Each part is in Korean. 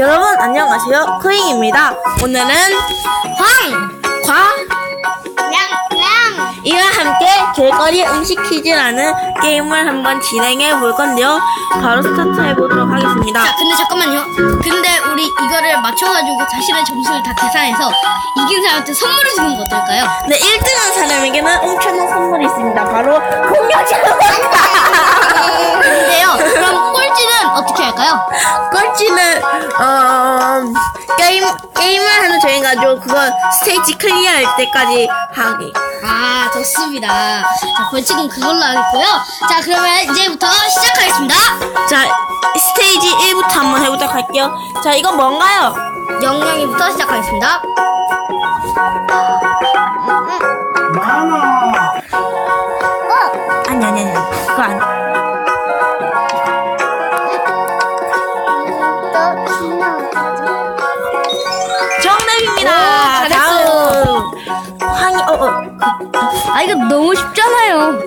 여러분 안녕하세요 크잉입니다 오늘은 황! 과! 냥! 이와 함께 길거리 음식 퀴즈라는 게임을 한번 진행해 볼 건데요 바로 스타트 해보도록 하겠습니다 자, 근데 잠깐만요. 근데 우리 이거를 맞춰가지고 자신의 점수를 다 계산해서 이긴 사람한테 선물을 주는 거 어떨까요? 네 1등한 사람에게는 엄청난 선물이 있습니다 바로 공룡체육입 게임 게임을 하는 저희 가지고 그거 스테이지 클리어할 때까지 하기 아, 좋습니다. 자, 벌칙은 그걸로 하겠고요. 자, 그러면 이제부터 시작하겠습니다. 자 스테이지 1부터 한번 해보도록 할게요 자 이건 뭔가요? 영영이부터 시작하겠습니다. 많아. 아니 아니 아니 그거 아니 정답입니 황이 어 어 아, 이거 너무 쉽잖아요.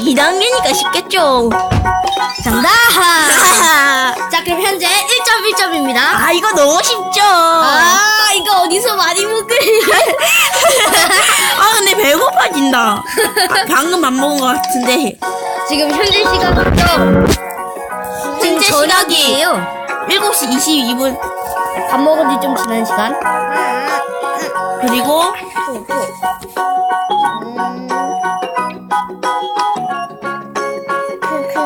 2단계니까 쉽겠죠 정답! 아, 자, 그럼 현재 1점 1점입니다. 아 이거 너무 쉽죠 아, 이거 어디서 많이 먹을래? 아 근데 배고파진다 아, 방금 밥 먹은 것 같은데 지금 현재. 지금 현재 시각이 저녁이에요. 7시 22분 밥 먹은 지 좀 지난 시간. 그리고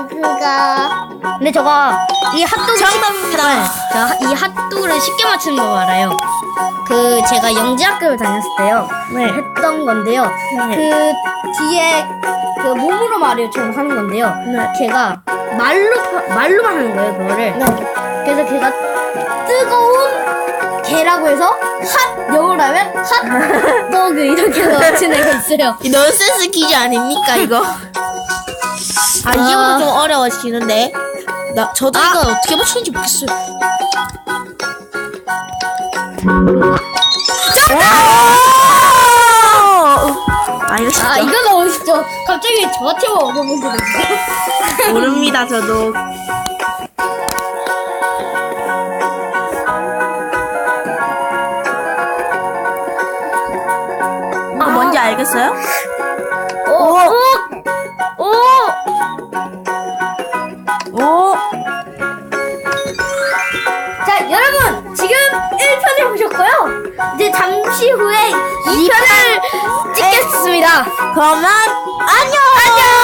그가. 근데 저거 이 핫도그 정답입니다 제가 이 핫도그를 쉽게 맞추는 거 알아요. 그 제가 영재학교를 다녔을 때요. 네. 했던 건데요. 네. 그 뒤에 그 몸으로 말이요처럼 하는 건데요. 네. 걔가 말로 말로만 하는 거예요 그거를. 그래서 걔가 뜨거운 개라고 해서 핫 하면 핫도그 이렇게 맞춘 애가 있어요. 이 넌센스 퀴즈 아닙니까 이거? 아 이제부터 좀 어려워지는데 나 저도 아. 이거 어떻게 맞추는지 모르겠어요. 아 이거 진짜 아 이거 너무 쉽죠. 갑자기 저한테만 어려운 거. 모릅니다 저도. 알겠어요? 오, 오, 오. 오 자, 여러분, 지금 1편을 보셨고요. 이제 잠시 후에 2편을 찍겠습니다. 그러면 안녕. 안녕.